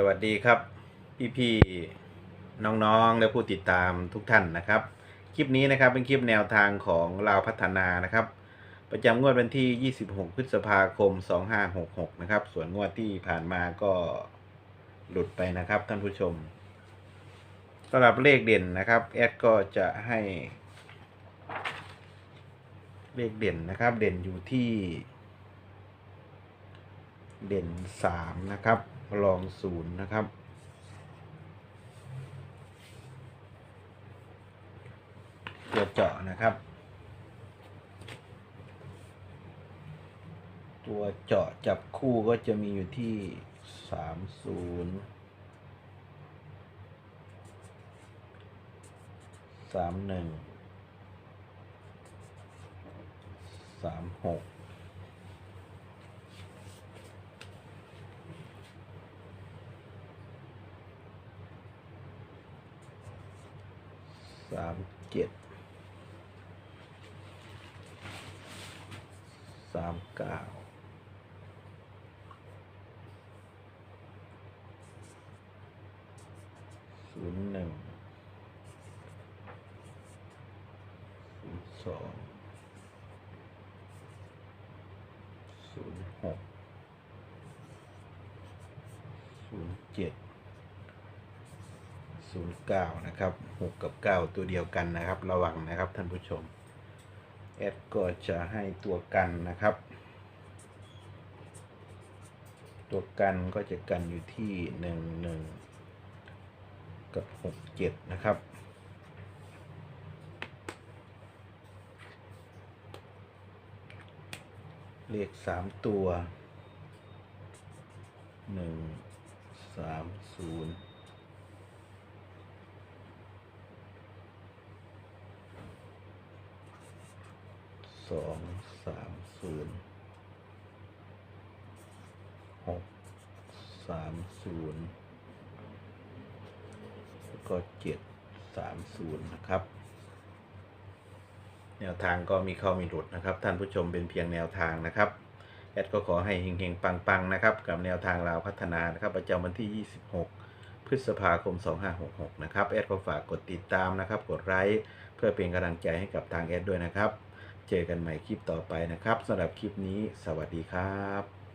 สวัสดีครับ พี่ๆน้องๆและผู้ติดตามทุกท่านนะครับ คลิปนี้นะครับเป็นคลิปแนวทางของลาพัฒนานะครับ ประจำงวดวันที่ 26 พฤษภาคม 2566 นะครับ ส่วนงวดที่ผ่านมาก็หลุดไปนะครับท่านผู้ชมสำหรับเลขเด่นนะครับแอดก็จะให้ เลขเด่นนะครับ เด่นอยู่ที่ เด่นสามนะครับ รองศูนย์นะครับ ตัวเจาะนะครับ ตัวเจาะจับคู่ก็จะมีอยู่ที่สามศูนย์สามหนึ่งสามหก สามเจ็ดสามเก้าศูนย์หนึ่งศูนย์สองศูนย์หกศูนย์เจ็ด ศูนย์เก้านะครับหกกับเก้าตัวเดียวกันนะครับ ระวังนะครับท่านผู้ชม แอดก็จะให้ตัวกันนะครับ ตัวกันก็จะกันอยู่ที่หนึ่งหนึ่งกับหกเจ็ดนะครับเลขสามตัวหนึ่งสามศูนย์ สองสามศูนย์หกสามศูนย์แล้วก็เจ็ดสามศูนย์นะครับ แนวทางก็มีเข้ามีหลุดนะครับ ท่านผู้ชมเป็นเพียงแนวทางนะครับแอดก็ขอให้เฮงๆ ปังๆ นะครับ กับแนวทางลาวพัฒนานะครับ ประจำวันที่ 26 พฤษภาคม 2566 นะครับ แอดก็ฝากกดติดตามนะครับ กดไลค์เพื่อเป็นกำลังใจให้กับทางแอดด้วยนะครับ เจอกันใหม่คลิปต่อไปนะครับสำหรับคลิปนี้ สวัสดีครับ